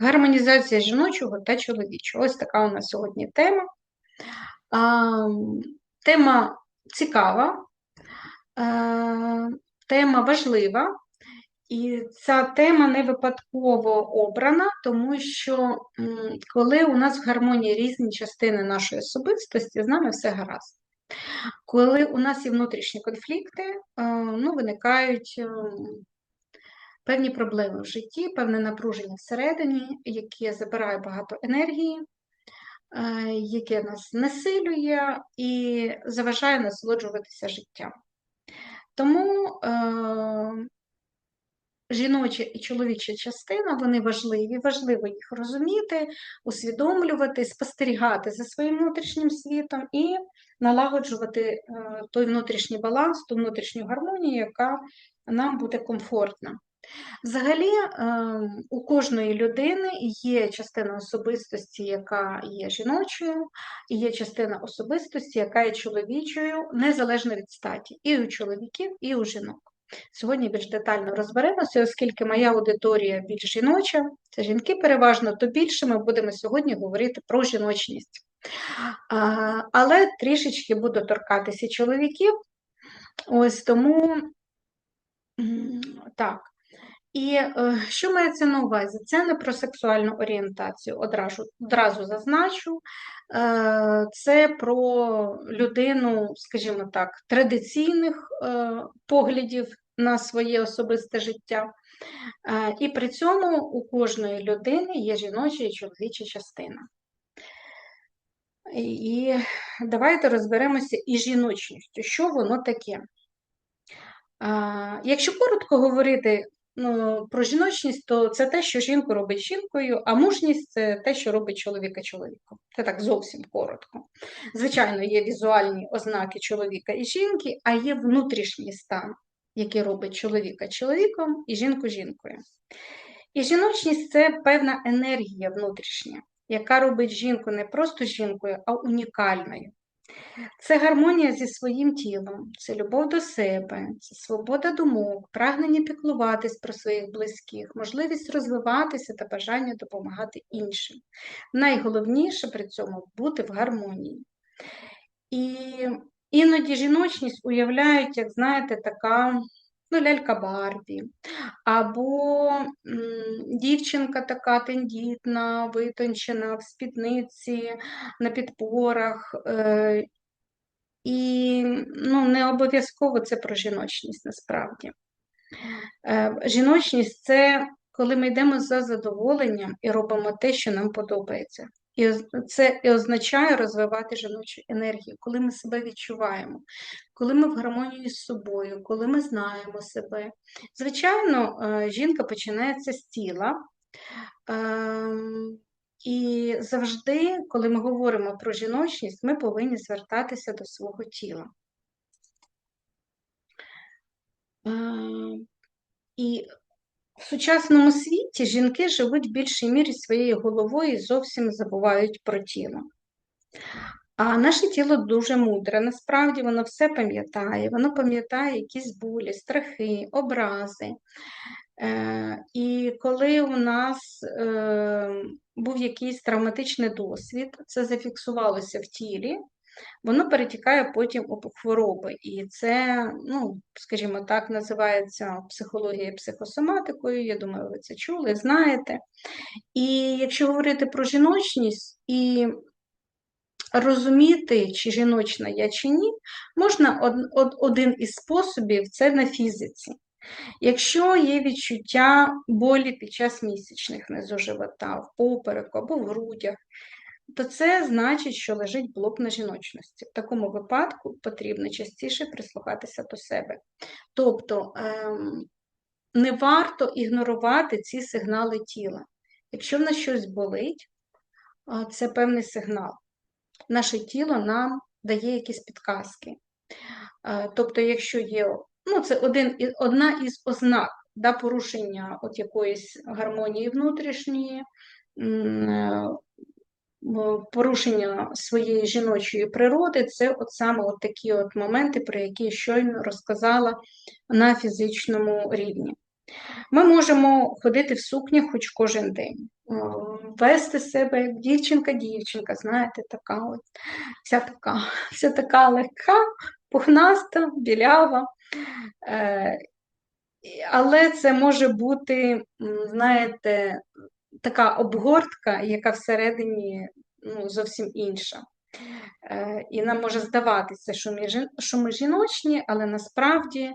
Гармонізація жіночого та чоловічого. Ось така у нас сьогодні тема. А, Тема цікава, а, тема важлива, і ця тема не випадково обрана, тому що коли у нас в гармонії різні частини нашої особистості, з нами все гаразд. Коли у нас є внутрішні конфлікти, ну, виникають певні проблеми в житті, певне напруження всередині, яке забирає багато енергії, е, яке нас насилює і заважає насолоджуватися життям. Тому е, жіноча і чоловіча частина вони важливі, важливо їх розуміти, усвідомлювати, спостерігати за своїм внутрішнім світом і налагоджувати е, той внутрішній баланс, ту внутрішню гармонію, яка нам буде комфортна. Взагалі, ем, у кожної людини є частина особистості, яка є жіночою, і є частина особистості, яка є чоловічою, незалежно від статі, і у чоловіків, і у жінок. Сьогодні більш детально розберемося, оскільки моя аудиторія більш жіноча, це жінки переважно, то більше ми будемо сьогодні говорити про жіночність. Але трішечки буду торкатися чоловіків. Ось тому так. І е, що мається на увазі? Це не про сексуальну орієнтацію, одразу одразу зазначу, е, це про людину, скажімо так, традиційних е, поглядів на своє особисте життя. Е, і при цьому у кожної людини є жіноча і чоловіча частина. І давайте розберемося із жіночністю, що воно таке. Якщо коротко говорити ну, про жіночність, то це те, що жінку робить жінкою, а мужність це те, що робить чоловіка чоловіком. Це так зовсім коротко. Звичайно, є візуальні ознаки чоловіка і жінки, а є внутрішній стан, який робить чоловіка чоловіком і жінку жінкою. І жіночність це певна енергія внутрішня, яка робить жінку не просто жінкою, а унікальною. Це гармонія зі своїм тілом, це любов до себе, це свобода думок, прагнення піклуватись про своїх близьких, можливість розвиватися та бажання допомагати іншим. Найголовніше при цьому бути в гармонії. І іноді жіночність уявляють, як знаєте, така ну, лялька Барбі, або дівчинка така тендітна, витончена в спідниці, на підпорах. Е, і ну, не обов'язково це про жіночність насправді. Е, жіночність це коли ми йдемо за задоволенням і робимо те, що нам подобається. І це і означає розвивати жіночу енергію, коли ми себе відчуваємо, коли ми в гармонії з собою, коли ми знаємо себе. Звичайно, е, жінка починається з тіла. Ем, і завжди, коли ми говоримо про жіночність, ми повинні звертатися до свого тіла. Ем, і в сучасному світі жінки живуть в більшій мірі своєю головою і зовсім забувають про тіло. А наше тіло дуже мудре. Насправді воно все пам'ятає, воно пам'ятає якісь болі, страхи, образи. Е, І коли у нас е, був якийсь травматичний досвід, це зафіксувалося в тілі, воно перетікає потім у хвороби. І це, ну, скажімо так, називається психологією психосоматикою. Я думаю, ви це чули, знаєте. І якщо говорити про жіночність і розуміти, чи жіночна я, чи ні, можна од, од, один із способів це на фізиці. Якщо є відчуття болі під час місячних низу живота, в попереку або в грудях, то це значить, що лежить блок на жіночності. В такому випадку потрібно частіше прислухатися до себе. Тобто ем, не варто ігнорувати ці сигнали тіла. Якщо в нас щось болить, це певний сигнал. Наше тіло нам дає якісь підказки. Е, тобто, якщо є ну, це один, одна із ознак да, порушення от якоїсь гармонії внутрішньої, е, порушення своєї жіночої природи, це от саме от такі от моменти, про які я щойно розказала на фізичному рівні. Ми можемо ходити в сукнях хоч кожен день. вести себе як дівчинка-дівчинка, знаєте, така от, вся така, вся така легка, пухнаста, білява. Е, але це може бути, знаєте, така обгортка, яка всередині ну, зовсім інша. Е, і нам може здаватися, що ми що ми жіночні, але насправді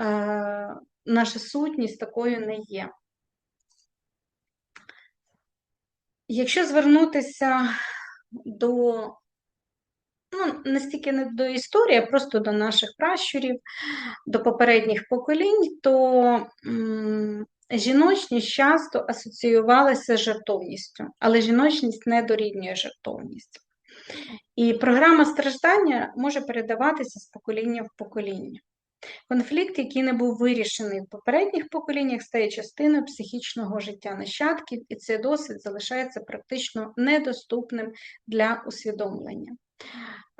е, наша сутність такою не є. Якщо звернутися до, ну, не стільки не до історії, а просто до наших пращурів, до попередніх поколінь, то м жіночність часто асоціювалася з жертовністю, але жіночність не дорівнює жертовність. І програма страждання може передаватися з покоління в покоління. Конфлікт, який не був вирішений в попередніх поколіннях, стає частиною психічного життя нащадків, і цей досвід залишається практично недоступним для усвідомлення.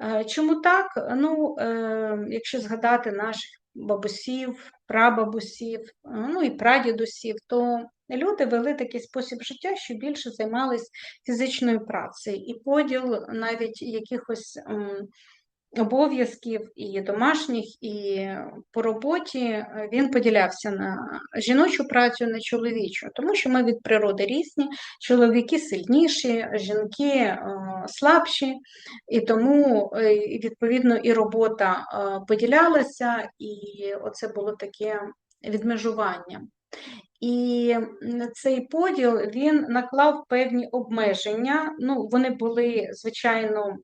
Е, чому так? Ну, е, Якщо згадати наших бабусів, прабабусів, е, ну і прадідусів, то люди вели такий спосіб життя, що більше займались фізичною працею, і поділ навіть якихось обов'язків і домашніх, і по роботі е, він поділявся на жіночу працю, на чоловічу, тому що ми від природи різні, чоловіки сильніші, жінки е, слабші, і тому е, відповідно і робота поділялася, і оце було таке відмежування. І цей поділ він наклав певні обмеження. Ну, Вони були, звичайно,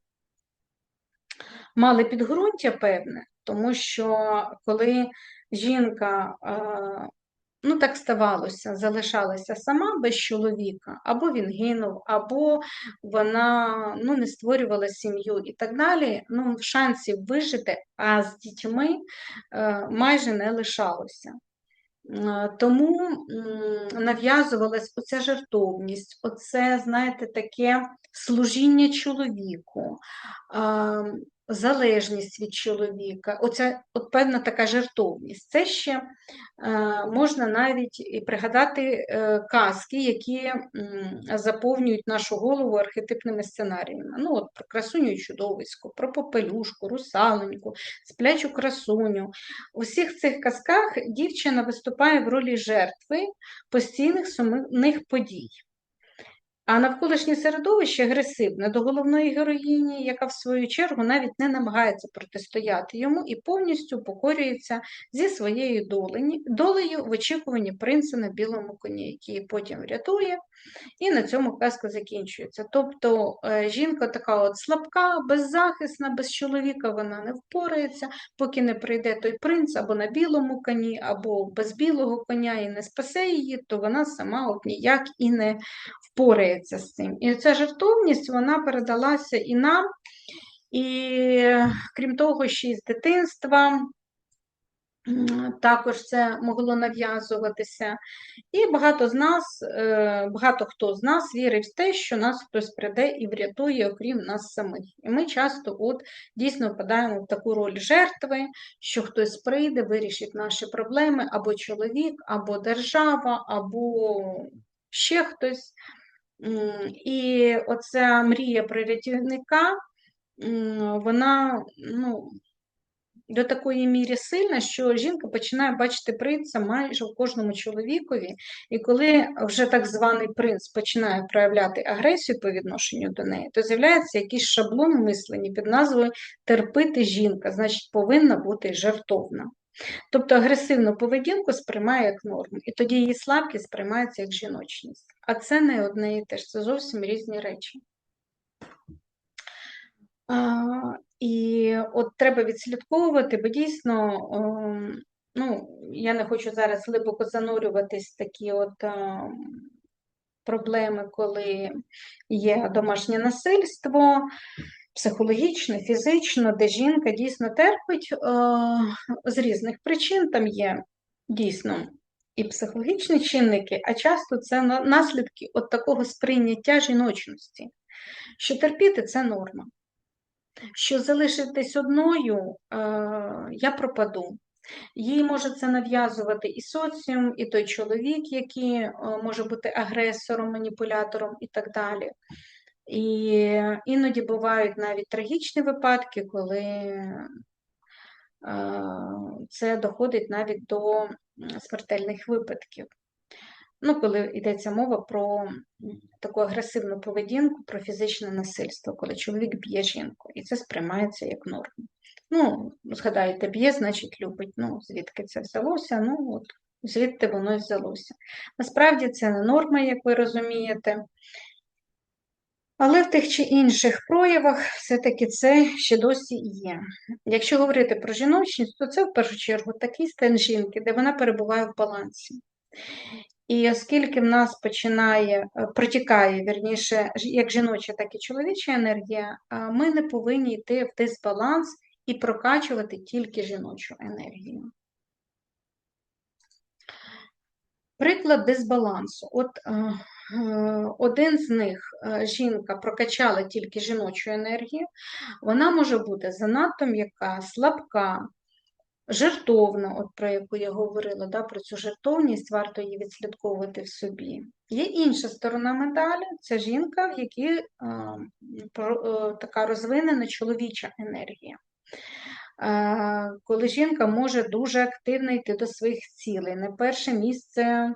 мали підґрунтя певне, тому що коли жінка, ну так ставалося, залишалася сама без чоловіка, або він гинув, або вона ну, не створювала сім'ю і так далі, ну, шансів вижити, а з дітьми е, майже не лишалося. Тому нав'язувалась оця жертовність, оце, знаєте, таке служіння чоловіку, залежність від чоловіка, оця от певна така жертовність. Це ще е, можна навіть і пригадати е, казки, які м, заповнюють нашу голову архетипними сценаріями. Ну, от Про красуню і чудовисько, про попелюшку, русаленьку, сплячу красуню. У всіх цих казках дівчина виступає в ролі жертви постійних сумних подій. А навколишнє середовище агресивне до головної героїні, яка в свою чергу навіть не намагається протистояти йому і повністю покорюється зі своєю долею в очікуванні принца на білому коні, який потім врятує, і на цьому казка закінчується. Тобто е, жінка така от слабка, беззахисна, без чоловіка вона не впорається, поки не прийде той принц або на білому коні, або без білого коня і не спасе її, то вона сама от ніяк і не впорається з цим. І ця жертовність вона передалася і нам, і крім того, ще й з дитинства. Також це могло нав'язуватися. І багато з нас, е, багато хто з нас вірив в те, що нас хтось прийде і врятує, окрім нас самих. І ми часто от дійсно впадаємо в таку роль жертви, що хтось прийде, вирішить наші проблеми, або чоловік, або держава, або ще хтось. І оця мрія про рятівника, вона ну, до такої міри сильна, що жінка починає бачити принца майже в кожному чоловікові, і коли вже так званий принц починає проявляти агресію по відношенню до неї, то з'являється якийсь шаблон мислення під назвою терпити жінка, значить, повинна бути жертовна. Тобто агресивну поведінку сприймає як норму, і тоді її слабкість сприймається як жіночність. А це не одне і те ж, це зовсім різні речі. А, І от треба відслідковувати, бо дійсно, ну, я не хочу зараз глибоко занурюватись такі от проблеми, коли є домашнє насильство психологічно, фізично, де жінка дійсно терпить е, з різних причин, там є дійсно і психологічні чинники, а часто це наслідки от такого сприйняття жіночності, що терпіти це норма. Що залишитись одною, е, я пропаду. Їй може це нав'язувати і соціум, і той чоловік, який е, може бути агресором, маніпулятором і так далі. І іноді бувають навіть трагічні випадки, коли е, це доходить навіть до смертельних випадків. Ну, коли йдеться мова про таку агресивну поведінку, про фізичне насильство, коли чоловік б'є жінку, і це сприймається як норма. Ну, згадайте, б'є, значить любить. Ну, звідки це взялося? Ну, от, звідти воно й взялося. Насправді це не норма, як ви розумієте. Але в тих чи інших проявах все-таки це ще досі є. Якщо говорити про жіночність, то це в першу чергу такий стан жінки, де вона перебуває в балансі. І оскільки в нас починає, е, протікає, вірніше, як жіноча, так і чоловіча енергія, ми не повинні йти в дисбаланс і прокачувати тільки жіночу енергію. Приклад дисбалансу. От е, один з них е, жінка прокачала тільки жіночу енергію, вона може бути занадто м'яка, слабка, жертовна, от про яку я говорила, да, про цю жертовність, варто її відслідковувати в собі. Є інша сторона медалі це жінка, в якій е, е, така розвинена чоловіча енергія. Е, Коли жінка може дуже активно йти до своїх цілей, на перше місце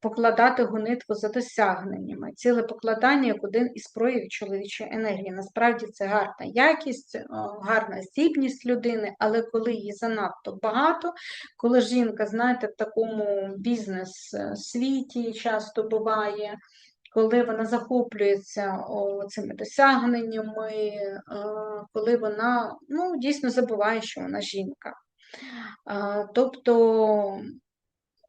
покладати гонитву за досягненнями. Ціле покладання як один із проявів чоловічої енергії. Насправді це гарна якість, е, гарна здібність людини, але коли її занадто багато, коли жінка, знаєте, в такому бізнес-світі часто буває, коли вона захоплюється цими досягненнями, е, коли вона ну, дійсно забуває, що вона жінка. Е, Тобто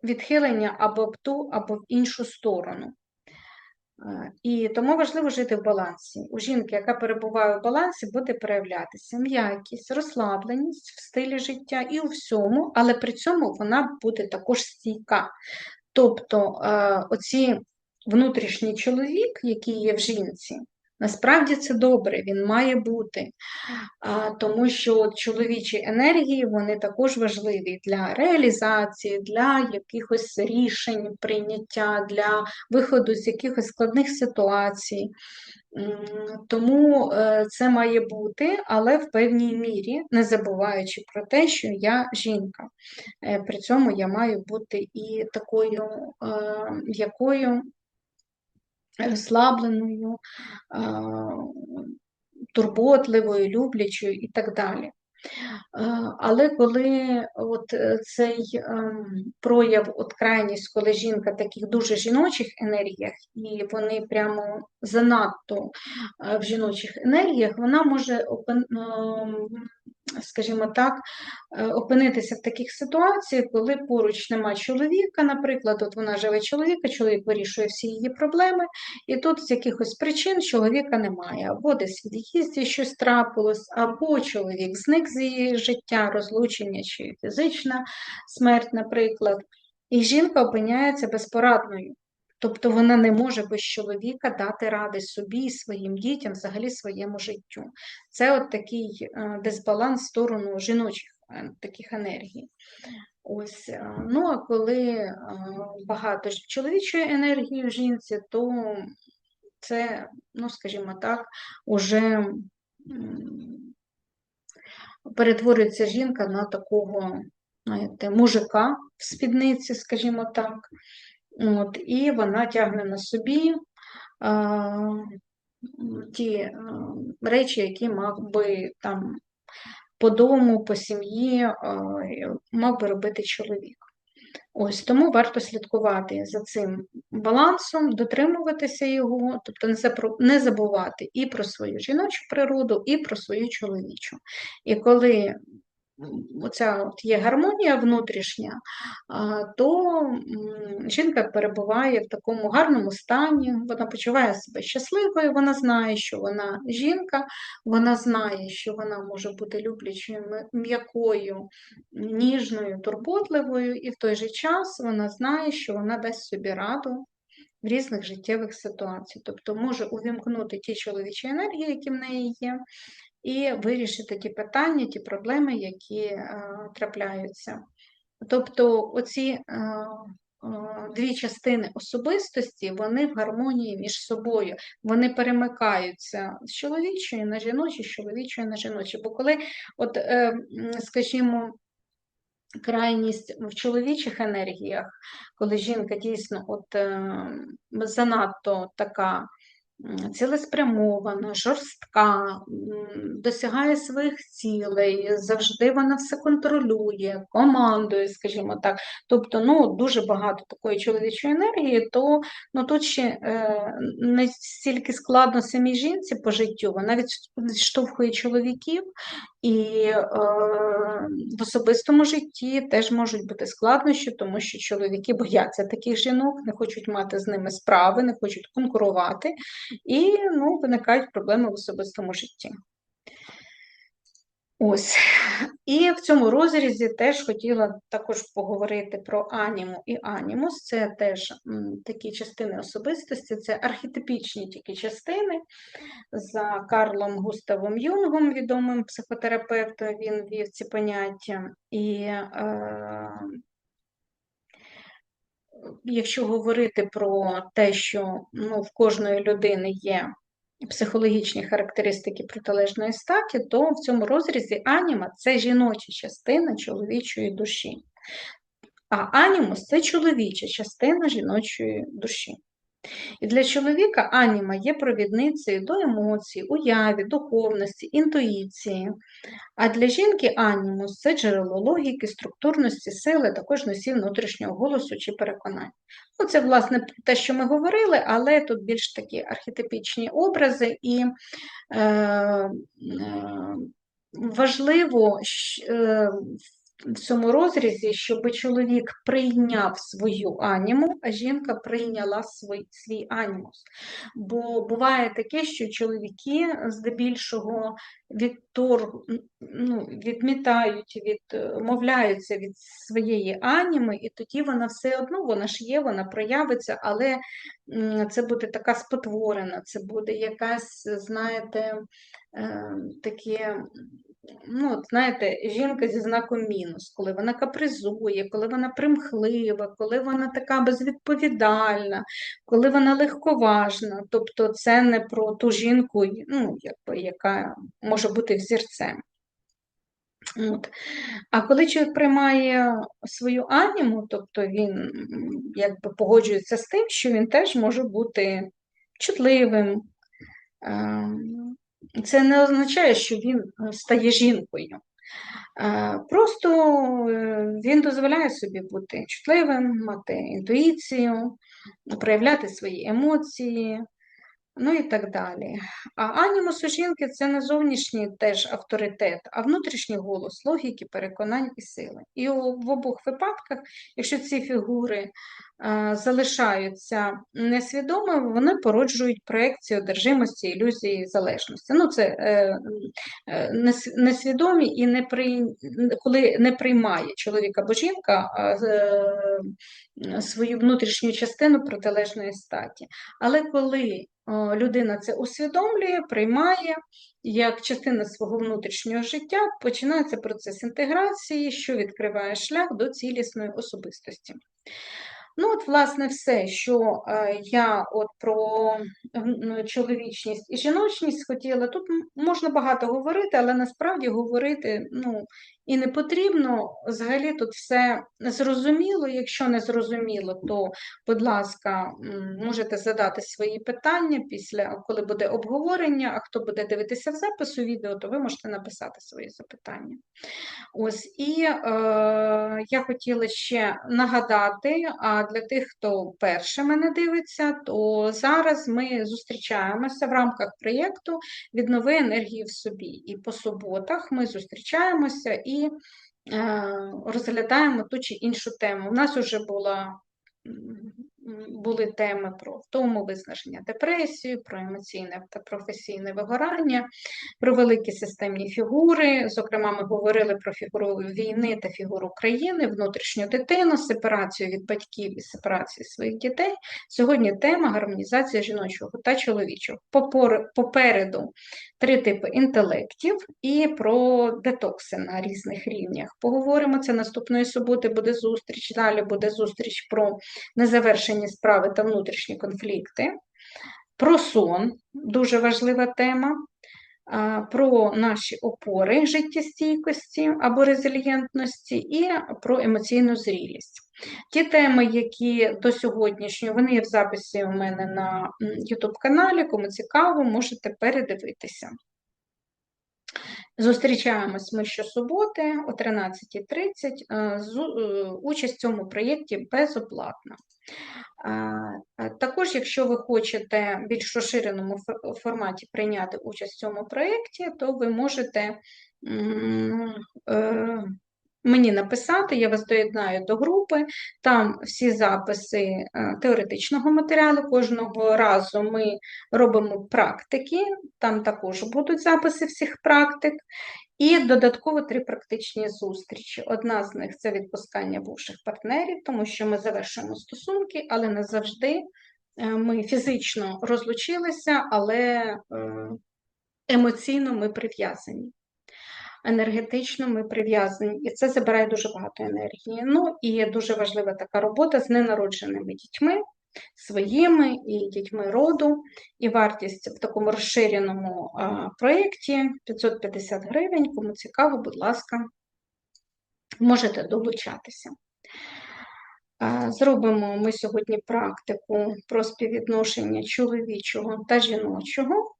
відхилення або в ту, або в іншу сторону. Е, І тому важливо жити в балансі. У жінки, яка перебуває в балансі, буде проявлятися м'якість, розслабленість в стилі життя і у всьому, але при цьому вона буде також стійка. Тобто оці внутрішній чоловік, який є в жінці, насправді це добре, він має бути, а, тому що чоловічі енергії вони також важливі для реалізації, для якихось рішень, прийняття, для виходу з якихось складних ситуацій. Тому е, це має бути, але в певній мірі, не забуваючи про те, що я жінка. Е, При цьому я маю бути і такою е, м'якою, розслабленою, турботливою, люблячою і так далі. Але коли от е, цей прояв, от крайність, коли жінка в таких дуже жіночих енергіях, і вони прямо занадто в жіночих енергіях, вона може ем, скажімо так, е, опинитися в таких ситуаціях, коли поруч нема чоловіка, наприклад, от вона живе чоловіка, чоловік вирішує всі її проблеми, і тут з якихось причин чоловіка немає, або десь в від'їзді щось трапилось, або чоловік зник з її життя, розлучення чи фізична смерть, наприклад, і жінка опиняється безпорадною. Тобто вона не може без чоловіка дати ради собі своїм дітям, взагалі своєму життю. Це от такий е, дисбаланс в сторону жіночих е, таких енергій. Ось, е, ну а коли багато чоловічої енергії в жінці, то це, ну, скажімо так, уже перетворюється жінка на такого, знаєте, мужика в спідниці, скажімо так. От, і вона тягне на собі а, ті а, речі, які мав би там по дому, по сім'ї а, мав би робити чоловік. Ось тому варто слідкувати за цим балансом, дотримуватися його, тобто не забувати і про свою жіночу природу, і про свою чоловічу. І коли оця от є гармонія внутрішня, то жінка перебуває в такому гарному стані, вона почуває себе щасливою, вона знає, що вона жінка, вона знає, що вона може бути люблячою, м'якою, ніжною, турботливою, і в той же час вона знає, що вона дасть собі раду в різних життєвих ситуаціях. Тобто може увімкнути ті чоловічі енергії, які в неї є, і вирішити ті питання, ті проблеми, які е, трапляються. Тобто оці е, е, дві частини особистості, вони в гармонії між собою, вони перемикаються з чоловічої на жіночі, з чоловічої на жіночі. Бо коли, от, скажімо, крайність в чоловічих енергіях, коли жінка дійсно от, занадто така цілеспрямована, жорстка, досягає своїх цілей, завжди вона все контролює, командує, скажімо так. Тобто, ну, дуже багато такої чоловічої енергії, то ну, тут ще е, не стільки складно самій жінці по життю, вона відштовхує чоловіків, і е, в особистому житті теж можуть бути складнощі, тому що чоловіки бояться таких жінок, не хочуть мати з ними справи, не хочуть конкурувати, і ну, виникають проблеми в особистому житті. Ось. І в цьому розрізі теж хотіла також поговорити про аніму і анімус. Це теж такі частини особистості, це архетипічні тільки частини. За Карлом Густавом Юнгом, відомим психотерапевтом, він вів ці поняття. І е, якщо говорити про те, що ну, в кожної людини є психологічні характеристики протилежної статі, то в цьому розрізі аніма це жіноча частина чоловічої душі. А анімус це чоловіча частина жіночої душі. І для чоловіка аніма є провідницею до емоцій, уяві, духовності, інтуїції. А для жінки анімус це джерело логіки, структурності, сили, також носій внутрішнього голосу чи переконань. Ну, це, власне, те, що ми говорили, але тут більш такі архетипічні образи, і е, е, важливо е, в цьому розрізі, щоб чоловік прийняв свою аніму, а жінка прийняла свій, свій анімус. Бо буває таке, що чоловіки здебільшого відтор, ну, відмітають, відмовляються від своєї аніми, і тоді вона все одно, вона ж є, вона проявиться, але це буде така спотворена, це буде якась, знаєте, е, таке. Ну, знаєте, жінка зі знаком мінус, коли вона капризує, коли вона примхлива, коли вона така безвідповідальна, коли вона легковажна. Тобто це не про ту жінку, ну, якби, яка може бути взірцем. От. А коли чоловік приймає свою аніму, тобто він якби погоджується з тим, що він теж може бути чутливим. Це не означає, що він е, стає жінкою. Е, Просто е, він дозволяє собі бути чутливим, мати інтуїцію, проявляти свої емоції, ну і так далі. А анімус у жінки це не зовнішній теж авторитет, а внутрішній голос логіки, переконань і сили. І в обох випадках, якщо ці фігури е, залишаються несвідомими, вони породжують проекцію одержимості, ілюзії залежності. Ну, це е, е, нес- несвідомі і не при... коли не приймає чоловік або жінка е, свою внутрішню частину протилежної статі. Але коли людина це усвідомлює, приймає як частина свого внутрішнього життя, починається процес інтеграції, що відкриває шлях до цілісної особистості. Ну, от, власне, все, що е, я от про чоловічність і жіночність хотіла. Тут можна багато говорити, але насправді говорити ну, і не потрібно. Взагалі тут все зрозуміло. Якщо не зрозуміло, то, будь ласка, можете задати свої питання після, коли буде обговорення, а хто буде дивитися в запису відео, то ви можете написати свої запитання. Ось і е, я хотіла ще нагадати, а для тих, хто вперше мене дивиться, то зараз ми зустрічаємося в рамках проєкту Віднови енергії в собі. І по суботах ми зустрічаємося і е, розглядаємо ту чи іншу тему. У нас вже була були теми про втому, виснаження, депресію, про емоційне та професійне вигорання, про великі системні фігури. Зокрема, ми говорили про фігуру війни та фігуру країни, внутрішню дитину, сепарацію від батьків і сепарацію своїх дітей. Сьогодні тема гармонізація жіночого та чоловічого. Попереду три типи інтелектів і про детокси на різних рівнях. Поговоримо це наступної суботи. Буде зустріч. Далі буде зустріч про незавершені справи та внутрішні конфлікти. Про сон дуже важлива тема. Про наші опори життєстійкості або резильєнтності, і про емоційну зрілість. Ті теми, які до сьогоднішнього, вони є в записі у мене на YouTube каналі. Кому цікаво, можете передивитися. Зустрічаємось ми щосуботи о 13.30. Е, е, Участь в цьому проєкті безоплатна. А Також, якщо ви хочете в більш розширеному форматі прийняти участь в цьому проєкті, то ви можете е, мені написати, я вас доєднаю до групи. Там всі записи е, теоретичного матеріалу. Кожного разу ми робимо практики, там також будуть записи всіх практик. І додатково три практичні зустрічі. Одна з них це відпускання бувших партнерів, тому що ми завершуємо стосунки, але не завжди е, ми фізично розлучилися, але е, емоційно ми прив'язані. Енергетично ми прив'язані, і це забирає дуже багато енергії. Ну і дуже важлива така робота з ненародженими дітьми, своїми і дітьми роду. І вартість в такому розширеному а, проєкті 550 гривень. Кому цікаво, будь ласка, можете долучатися. Зробимо ми сьогодні практику про співвідношення чоловічого та жіночого.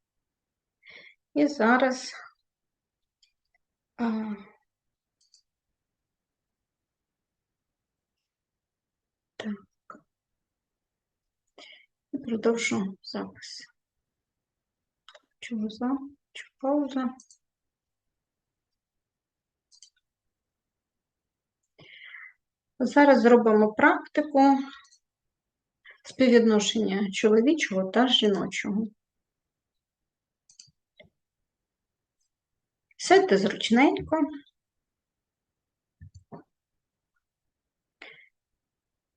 І зараз так. І продовжу запис. Чого за? Чи пауза? Зараз зробимо практику співвідношення чоловічого та жіночого. Сядьте зручненько.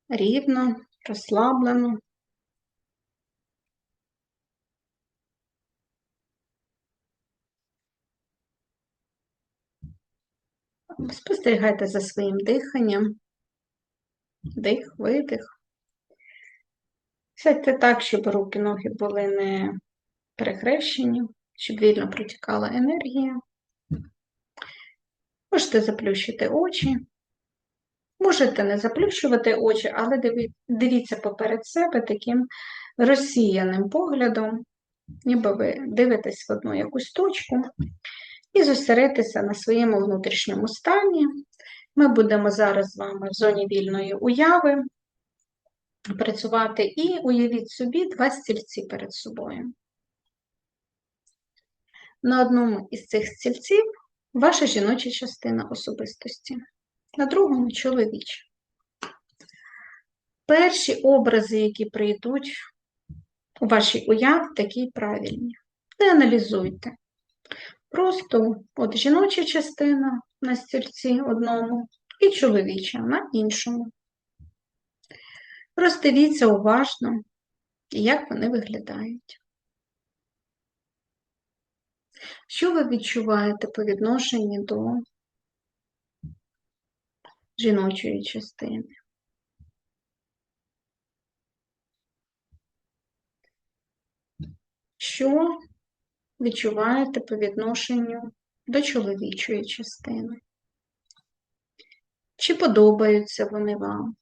Рівно, розслаблено. Спостерігайте за своїм диханням. Дих, видих. Сядьте так, щоб руки, ноги були не перехрещені, щоб вільно протікала енергія. Можете заплющити очі. Можете не заплющувати очі, але дивіться поперед себе таким розсіяним поглядом, ніби ви дивитесь в одну якусь точку і зосередитися на своєму внутрішньому стані. Ми будемо зараз з вами в зоні вільної уяви працювати і уявіть собі два стільці перед собою. На одному із цих стільців ваша жіноча частина особистості, на другому чоловіча. Перші образи, які прийдуть у вашій уяві, такі правильні. Не аналізуйте. Просто от жіноча частина на стільці одному і чоловіча на іншому. Роздивіться уважно, як вони виглядають. Що ви відчуваєте по відношенню до жіночої частини? Що відчуваєте по відношенню до чоловічої частини? Чи подобаються вони вам?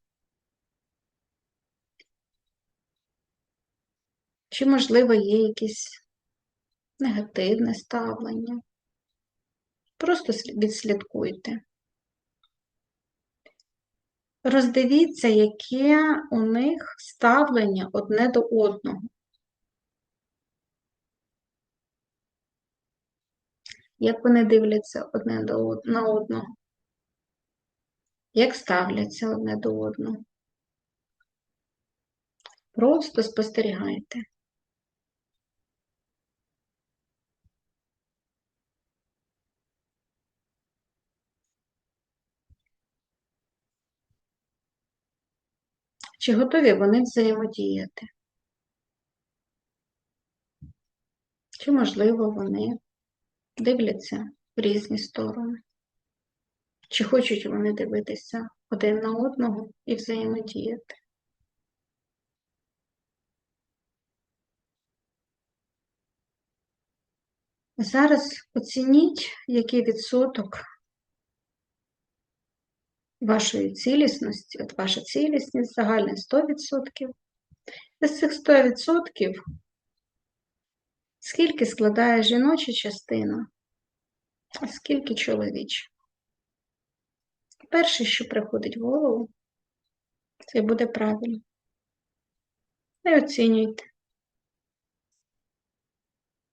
Чи, можливо, є якесь негативне ставлення? Просто відслідкуйте. Роздивіться, яке у них ставлення одне до одного. Як вони дивляться одне до на одного? Як ставляться одне до одного? Просто спостерігайте. Чи готові вони взаємодіяти? Чи, можливо, вони дивляться в різні сторони? Чи хочуть вони дивитися один на одного і взаємодіяти? Зараз оцініть, який відсоток вашої цілісності, от ваша цілісність загальна 100%. З цих 100% скільки складає жіноча частина, а скільки чоловіча? Перше, що приходить в голову, це буде правильно. Не оцінюйте.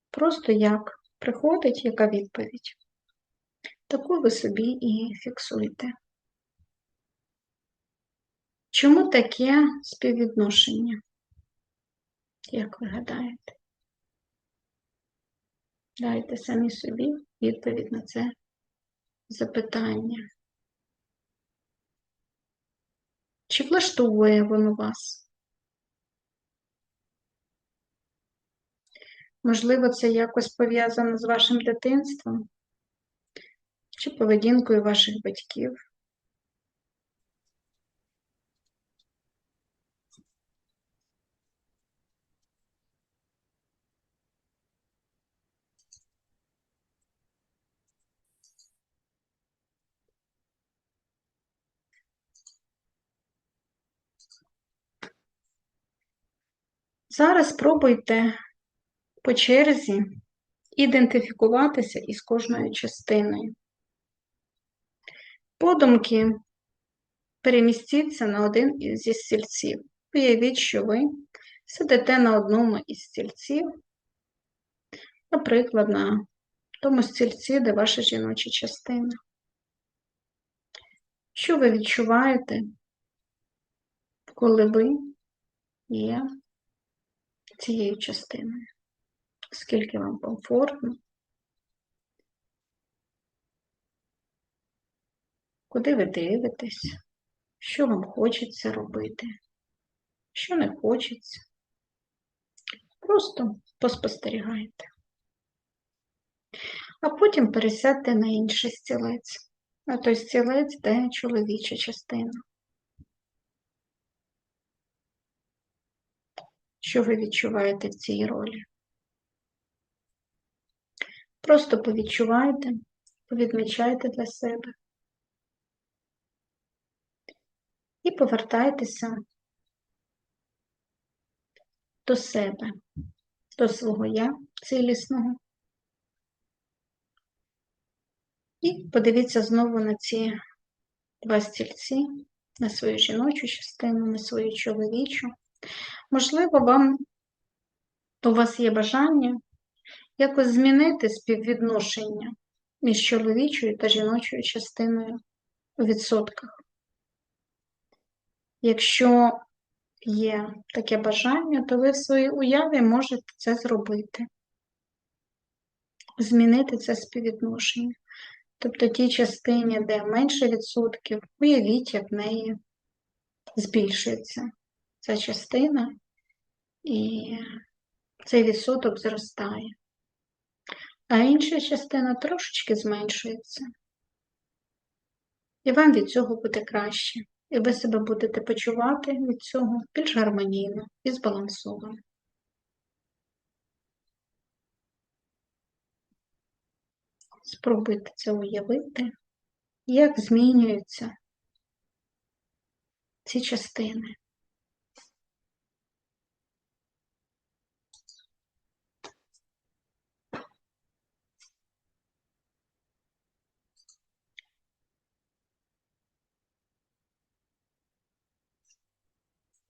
Просто як приходить, яка відповідь. Таку ви собі і фіксуйте. Чому таке співвідношення? Як ви гадаєте? Дайте самі собі відповідь на це запитання. Чи влаштовує воно вас? Можливо, це якось пов'язано з вашим дитинством чи поведінкою ваших батьків? Зараз спробуйте по черзі ідентифікуватися із кожною частиною. Подумки перемістіться на один зі стільців. Уявіть, що ви сидите на одному із стільців, наприклад, на тому стільці, де ваша жіноча частина. Що ви відчуваєте, коли ви є цією частиною? Скільки вам комфортно? Куди ви дивитесь? Що вам хочеться робити? Що не хочеться? Просто поспостерігайте. А потім пересядьте на інший стілець, на той стілець, де чоловіча частина. Що ви відчуваєте в цій ролі? Просто повідчувайте, повідмічайте для себе. І повертайтеся до себе, до свого я цілісного. І подивіться знову на ці два стільці, на свою жіночу частину, на свою чоловічу. Можливо, вам у вас є бажання якось змінити співвідношення між чоловічою та жіночою частиною у відсотках. Якщо є таке бажання, то ви в своїй уяві можете це зробити, змінити це співвідношення. Тобто ті частині, де менше відсотків, уявіть, як в неї збільшується ця частина, і цей відсоток зростає. А інша частина трошечки зменшується. І вам від цього буде краще. І ви себе будете почувати від цього більш гармонійно і збалансовано. Спробуйте це уявити, як змінюються ці частини.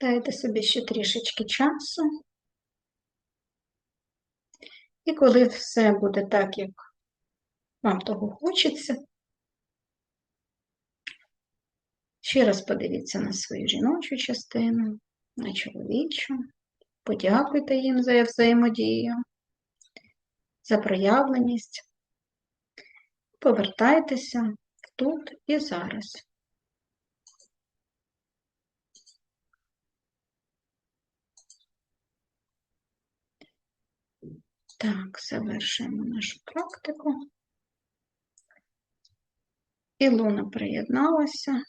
Дайте собі ще трішечки часу. І коли все буде так, як вам того хочеться, ще раз подивіться на свою жіночу частину, на чоловічу. Подякуйте їм за взаємодію, за проявленість. Повертайтеся тут і зараз. Так, завершуємо нашу практику. Ілона приєдналася.